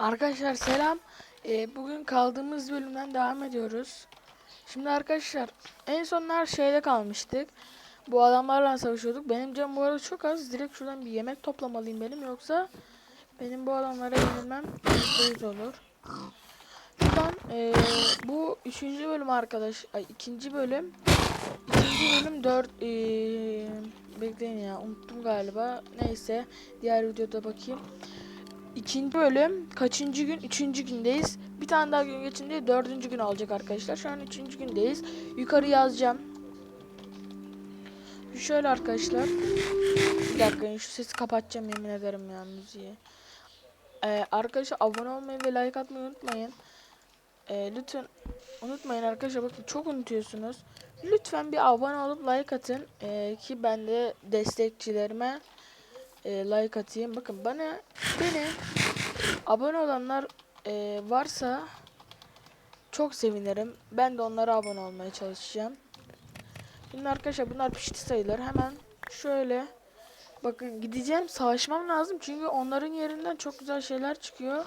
Arkadaşlar selam. Ee, bugün kaldığımız bölümden devam ediyoruz. Şimdi arkadaşlar en sonlar şeyde kalmıştık. Bu adamlarla savaşıyorduk. Benim canım bu arada çok az. Direkt şuradan bir yemek toplamalıyım benim. Yoksa benim bu adamlara yenilmem %100 olur. Şuradan ee, bu üçüncü bölüm arkadaş. Ay ikinci bölüm. İkinci bölüm dört ee, bekleyin ya unuttum galiba. Neyse diğer videoda bakayım. İkinci bölüm kaçıncı gün? Üçüncü gündeyiz. Bir tane daha gün geçince dördüncü gün olacak arkadaşlar. Şu an üçüncü gündeyiz. Yukarı yazacağım. Şöyle arkadaşlar. Bir dakika şu sesi kapatacağım yemin ederim ya müziği. Ee, arkadaşlar abone olmayı ve like atmayı unutmayın. Ee, lütfen unutmayın arkadaşlar bakın çok unutuyorsunuz. Lütfen bir abone olup like atın ee, ki ben de destekçilerime e, like atayım. Bakın bana beni abone olanlar e, varsa çok sevinirim. Ben de onlara abone olmaya çalışacağım. Şimdi arkadaşlar bunlar pişti sayılır. Hemen şöyle bakın gideceğim savaşmam lazım çünkü onların yerinden çok güzel şeyler çıkıyor.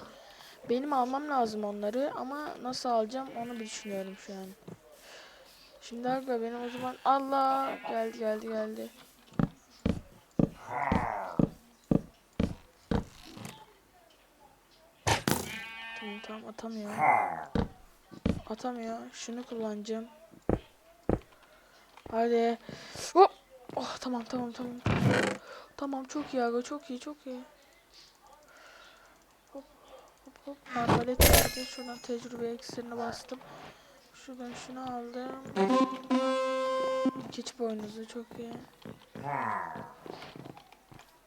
Benim almam lazım onları ama nasıl alacağım onu bir düşünüyorum şu an. Şimdi arkadaşlar benim o zaman Allah geldi geldi geldi. Tamam atamıyor. Atamıyor. Şunu kullanacağım. Hadi. Hop. Oh tamam tamam tamam. Tamam çok iyi aga çok iyi çok iyi. Hop hop hop. Arbalet verdi. Şuradan tecrübe eksirini bastım. Şuradan şunu aldım. Keçi boynuzu çok iyi.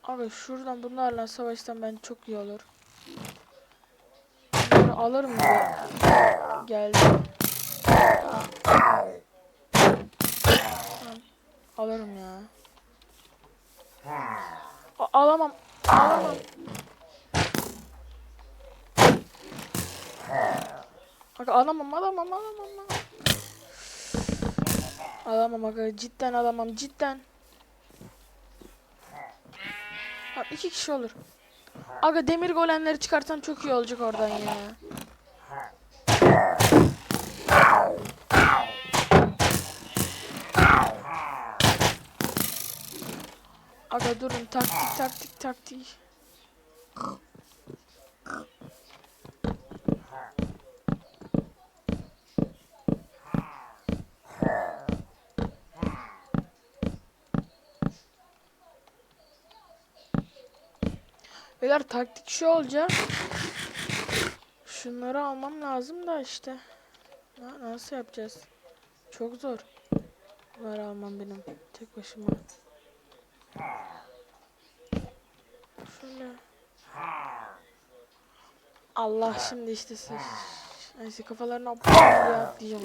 Abi şuradan bunlarla savaşsam ben çok iyi olur. Alırım diye geldim. Alırım ya. A- alamam. Alamam. Bak alamam alamam alamam. alamam. Aga cidden alamam cidden. Ha, iki kişi olur. Aga demir golemleri çıkartan çok iyi olacak oradan ya. Aga durun taktik taktik taktik. Beyler taktik şu olacak. Şunları almam lazım da işte. Na- nasıl yapacağız? Çok zor. Bunları almam benim tek başıma. Şöyle. Allah şimdi işte siz. Neyse kafalarına aptal diye atlayacağım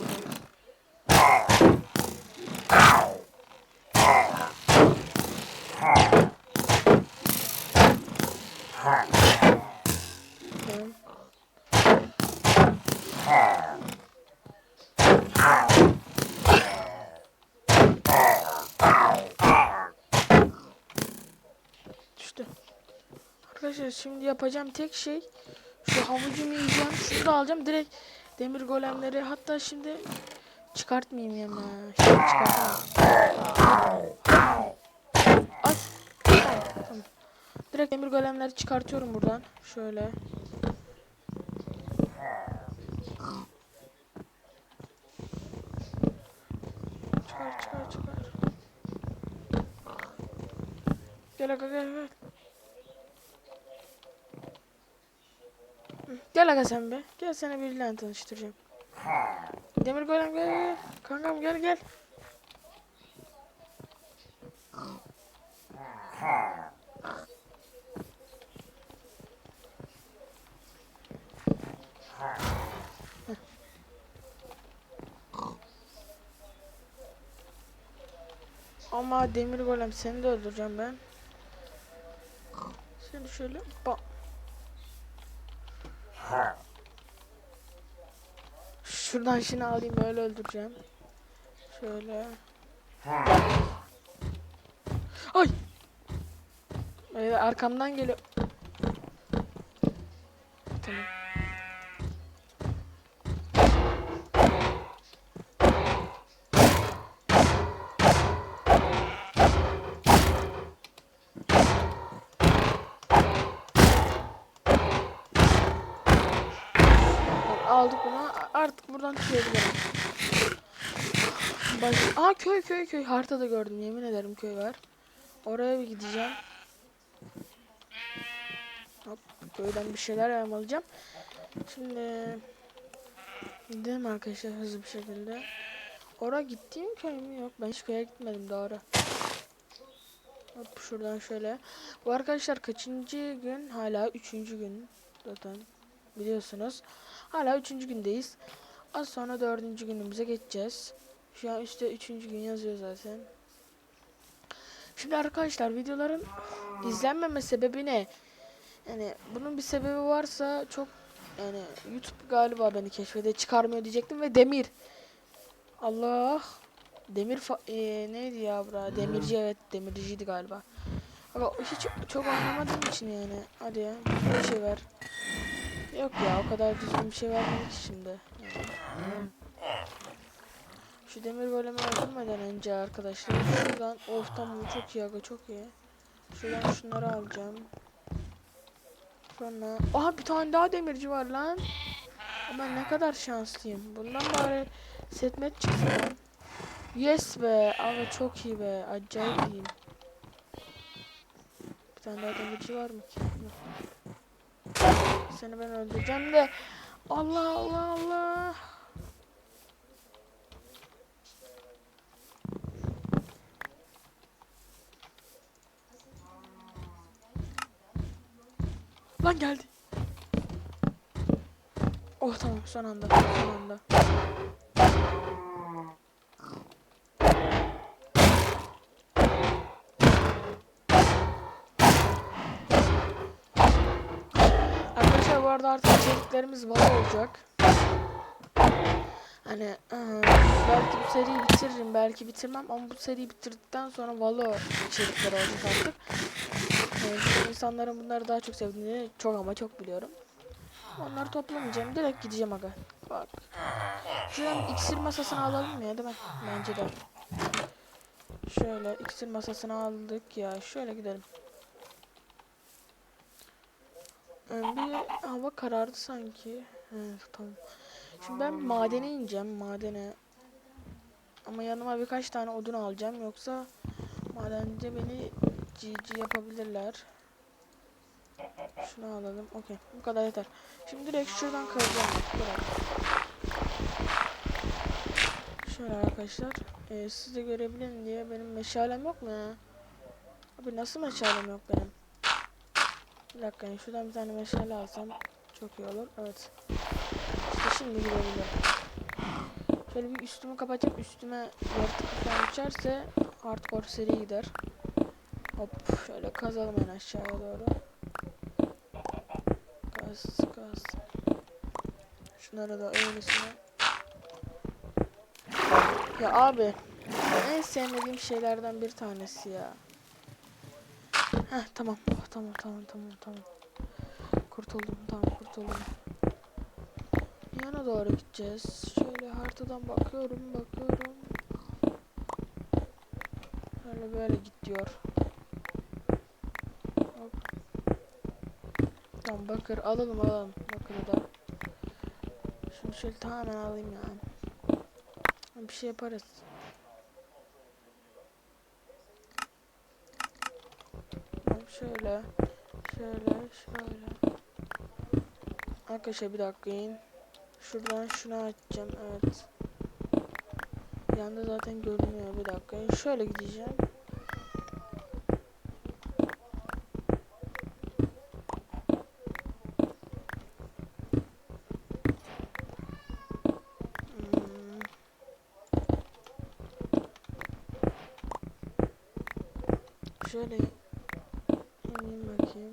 Arkadaşlar şimdi yapacağım tek şey şu havucumu yiyeceğim. Şunu da alacağım. Direkt demir golemleri hatta şimdi çıkartmayayım ya. Şimdi tamam. Direkt demir golemleri çıkartıyorum buradan. Şöyle. Çıkar çıkar çıkar. Gel aga gel gel. Gel aga sen be. Gel seni biriyle tanıştıracağım. Demir golem gel gel. Kankam gel gel. Ama demir golem seni de öldüreceğim ben. Seni şöyle ba Şuradan şunu alayım öyle öldüreceğim. Şöyle. Ay. Ee, arkamdan geliyor. tamam. Aldık bunu. Artık buradan çıkabilirim. Baş... Aa köy köy köy. Haritada gördüm. Yemin ederim köy var. Oraya bir gideceğim. Hop, köyden bir şeyler yağmalayacağım. Şimdi gidelim arkadaşlar hızlı bir şekilde. Oraya gittiğim köy mü? Yok ben hiç köye gitmedim doğru. Hop şuradan şöyle. Bu arkadaşlar kaçıncı gün? Hala üçüncü gün zaten biliyorsunuz. Hala üçüncü gündeyiz. Az sonra dördüncü günümüze geçeceğiz. Şu an üstte üçüncü gün yazıyor zaten. Şimdi arkadaşlar videoların izlenmeme sebebi ne? Yani bunun bir sebebi varsa çok yani YouTube galiba beni keşfede çıkarmıyor diyecektim ve Demir. Allah. Demir fa- eee, neydi ya bura? Demirci evet demirciydi galiba. Ama hiç çok anlamadığım için yani. Hadi ya bir şey ver. Yok ya o kadar düzgün bir şey vermedik şimdi. Şu demir golemi öldürmeden önce arkadaşlar şuradan of tamam çok iyi aga çok iyi. Şuradan şunları alacağım. Sonra aha bir tane daha demirci var lan. Ama ne kadar şanslıyım. Bundan bari setmet çıksın. Yes be aga çok iyi be acayip iyiyim. Bir tane daha demirci var mı ki? Yok. Seni ben öldüreceğim de Allah Allah Allah. Lan geldi. Oh tamam son anda son anda. Arada artık içeriklerimiz var olacak. Hani ıı, belki bu seriyi bitiririm belki bitirmem ama bu seriyi bitirdikten sonra Valo içerikleri olacak artık. Yani insanların bunları daha çok sevdiğini çok ama çok biliyorum. Onları toplamayacağım. Direkt gideceğim aga. Bak. Şuradan iksir masasını alalım ya değil mi? Bence de. Şöyle iksir masasını aldık ya. Şöyle gidelim. Ee, Bir hava karardı sanki. Evet tamam. Şimdi ben madene ineceğim. Madene. Ama yanıma birkaç tane odun alacağım. Yoksa madende beni GG yapabilirler. Şunu alalım. Okey. Bu kadar yeter. Şimdi direkt şuradan. Direkt. Şöyle arkadaşlar. Ee, siz de görebilin diye benim meşalem yok mu ya? Abi nasıl meşalem yok benim? Bir dakika yani şuradan bir tane meşale alsam çok iyi olur. Evet. İşte şimdi gidebilirim. Şöyle bir üstümü kapatayım. Üstüme yaratık falan uçarsa hardcore seri gider. Hop şöyle kazalım en aşağıya doğru. Kaz kaz. Şunlara da öylesine. Ya abi en sevmediğim şeylerden bir tanesi ya. Heh tamam. Oh, tamam tamam tamam tamam. Kurtuldum tamam kurtuldum. Yana doğru gideceğiz. Şöyle haritadan bakıyorum bakıyorum. Böyle böyle git diyor. Hop. Tamam bakır alalım alalım bakırı da. Şunu şöyle tamamen alayım yani. Bir şey yaparız. Hop Şöyle. Şöyle. Şöyle. Arkadaşlar bir dakika in. Şuradan şunu açacağım. Evet. Yanda zaten görünüyor. Bir dakika. Şöyle gideceğim. Hmm. Şöyle ineyim bakayım.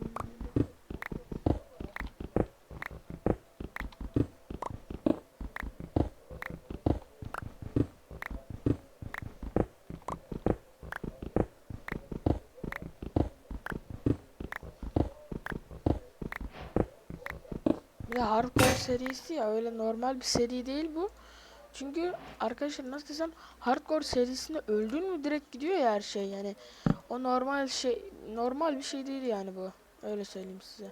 de hardcore serisi ya öyle normal bir seri değil bu. Çünkü arkadaşlar nasıl desem hardcore serisinde öldün mü direkt gidiyor ya her şey yani. O normal şey normal bir şey değil yani bu. Öyle söyleyeyim size.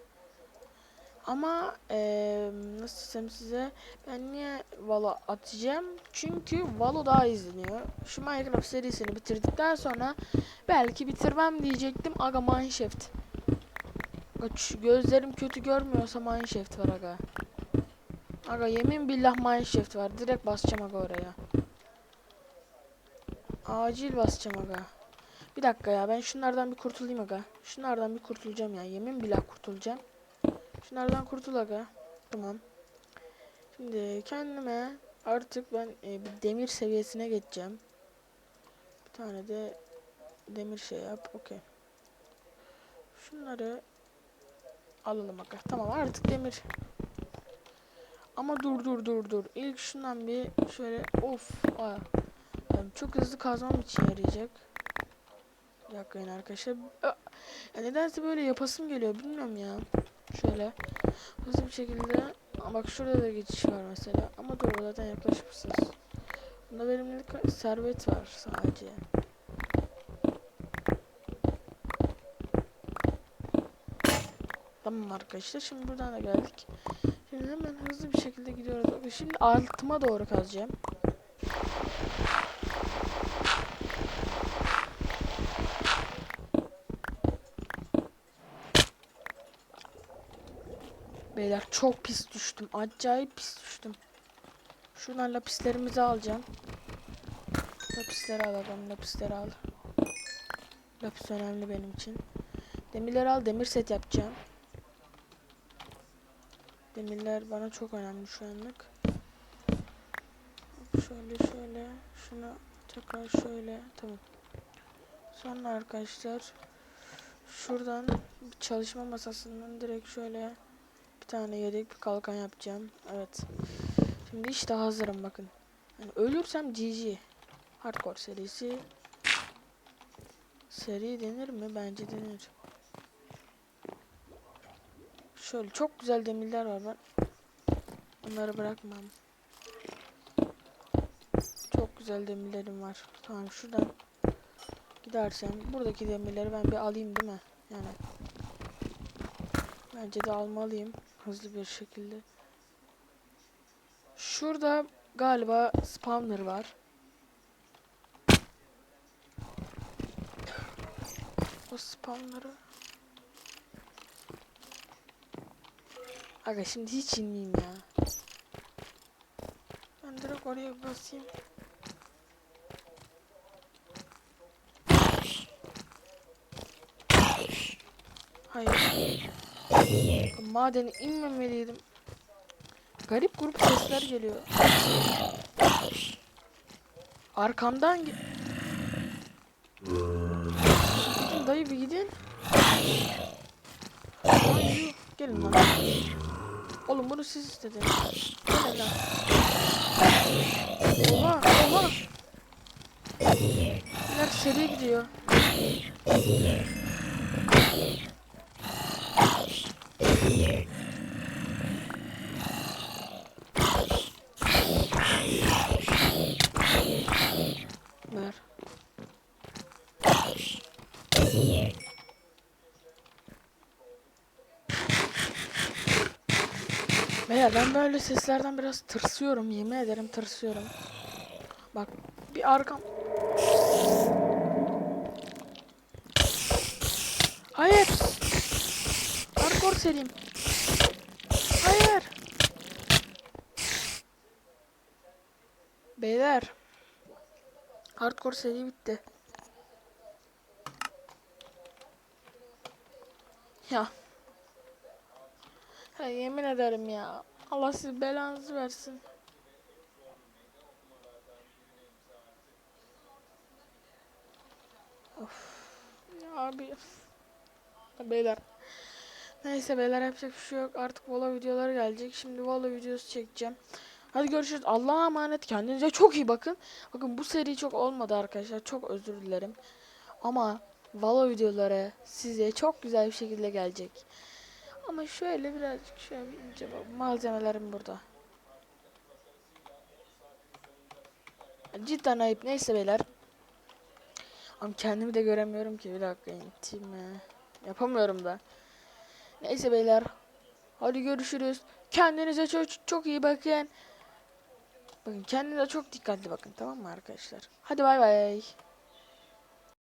Ama eee nasıl desem size ben niye Valo atacağım? Çünkü Valo daha izleniyor. Şu Minecraft serisini bitirdikten sonra belki bitirmem diyecektim. Aga Mineshaft. Gözlerim kötü görmüyorsa Mineshaft var aga. Aga yemin billah Mineshaft var. Direkt basacağım aga oraya. Acil basacağım aga. Bir dakika ya ben şunlardan bir kurtulayım aga. Şunlardan bir kurtulacağım ya. Yemin billah kurtulacağım. Şunlardan kurtul aga. Tamam. Şimdi kendime artık ben e, bir demir seviyesine geçeceğim. Bir tane de demir şey yap. Okey. Şunları alalım aga. Tamam artık demir. Ama dur dur dur dur. İlk şundan bir şöyle of. Aa. Yani çok hızlı kazmam için yarayacak. Bir arkadaşlar. Ya nedense böyle yapasım geliyor bilmiyorum ya. Şöyle hızlı bir şekilde Aa, bak şurada da geçiş var mesela ama dur zaten yaklaşmışsınız. Bunda verimlilik servet var sadece. Tamam arkadaşlar şimdi buradan da geldik. Şimdi hemen hızlı bir şekilde gidiyoruz. Şimdi altıma doğru kazacağım. Beyler çok pis düştüm. Acayip pis düştüm. Şuradan lapislerimizi alacağım. Lapisleri al adam lapisleri al. Lapis önemli benim için. Demirleri al demir set yapacağım. Demirler bana çok önemli şu anlık. Şöyle şöyle şunu tekrar şöyle tamam. Sonra arkadaşlar şuradan bir çalışma masasından direkt şöyle bir tane yedek bir kalkan yapacağım. Evet. Şimdi işte hazırım bakın. Yani ölürsem GG. Hardcore serisi. Seri denir mi? Bence denir. Şöyle çok güzel demirler var ben. Onları bırakmam. Çok güzel demirlerim var. Tamam şuradan gidersem buradaki demirleri ben bir alayım değil mi? Yani bence de almalıyım hızlı bir şekilde. Şurada galiba spawner var. O spawner'ı Aga şimdi hiç inmeyeyim ya. Ben direkt oraya basayım. Hayır. Madene inmemeliydim. Garip grup sesler geliyor. Arkamdan ge- Gidin dayı bir gidin. Ay. Gelin lan. Oğlum bunu siz istediniz. Gelin lan. Oha oha. Bunlar seri gidiyor. Ver. Beyler ben böyle seslerden biraz tırsıyorum. Yemin ederim tırsıyorum. Bak bir arkam. Hayır. Hardcore serim. Hayır. Beyler. Hardcore seri bitti. Ya. Ha, yemin ederim ya. Allah siz belanızı versin. Of. Ya abi. Beyler. Neyse beyler yapacak bir şey yok. Artık Valo videoları gelecek. Şimdi Valo videosu çekeceğim. Hadi görüşürüz. Allah'a emanet. Kendinize çok iyi bakın. Bakın bu seri çok olmadı arkadaşlar. Çok özür dilerim. Ama Valo videoları size çok güzel bir şekilde gelecek. Ama şöyle birazcık şöyle bir ince. Malzemelerim burada. Cidden ayıp. Neyse beyler. Ama kendimi de göremiyorum ki. Bir dakika intime. Yapamıyorum da. Neyse beyler. Hadi görüşürüz. Kendinize çok çok iyi bakın. Bakın kendinize çok dikkatli bakın tamam mı arkadaşlar? Hadi bay bay.